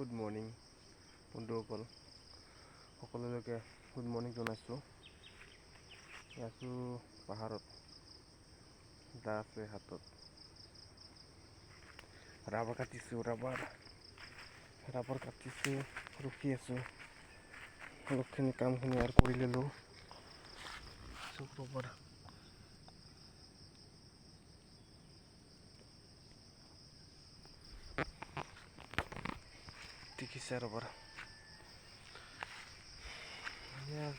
Good morning বন্ধুসকল সকলোলৈকে good morning জনাইছোঁ। আছোঁ পাহাৰত দা আছে হাতত। ৰাবাৰ কাটিছোঁ ৰাবাৰ ৰাবাৰ কাটিছোঁ ৰখি আছোঁ। অলপখিনি কামখিনি আৰু কৰি ল'লোঁ। দেখিছে rubber Yes,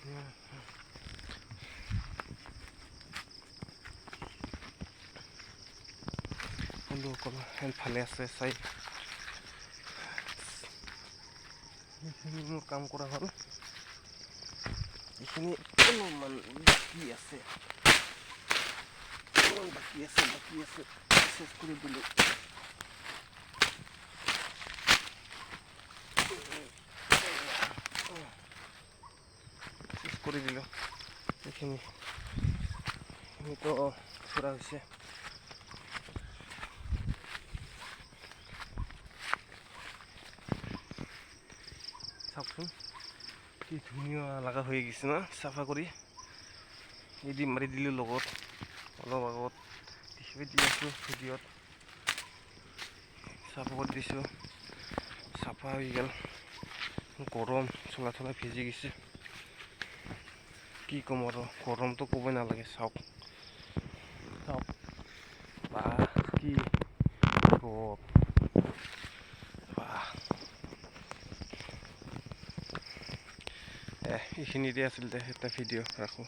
yes. বন্ধুসকল ভালে আছে চাই এইখিনি মোৰ কাম কৰা হ'ল এইখিনি অলপমান বাকী আছে অলপমান বাকী আছে বাকী আছে চেছ কৰি দিলোঁ কৰি দিলোঁ। এইখিনি এইখিনিতো ফুৰা হৈছে চাওকচোন কি ধুনীয়া লগা হৈ গৈছে না? চাফা কৰি এদি মাৰি দিলোঁ লগত, অলপ আগত। দেখিব দি আছোঁ ভিডিঅ'ত। চাফা কৰি দিছোঁ। চাফা হৈ গ'ল। গৰম চোলা চোলা ভিজি গৈছে। কি ক'ম আৰু গৰমটো ক'বই নালাগে চাওক। চাওক। বা কি ৰ'দ এইখিনিতে আছিল দে এটা ভিডিঅ' ৰাখোঁ।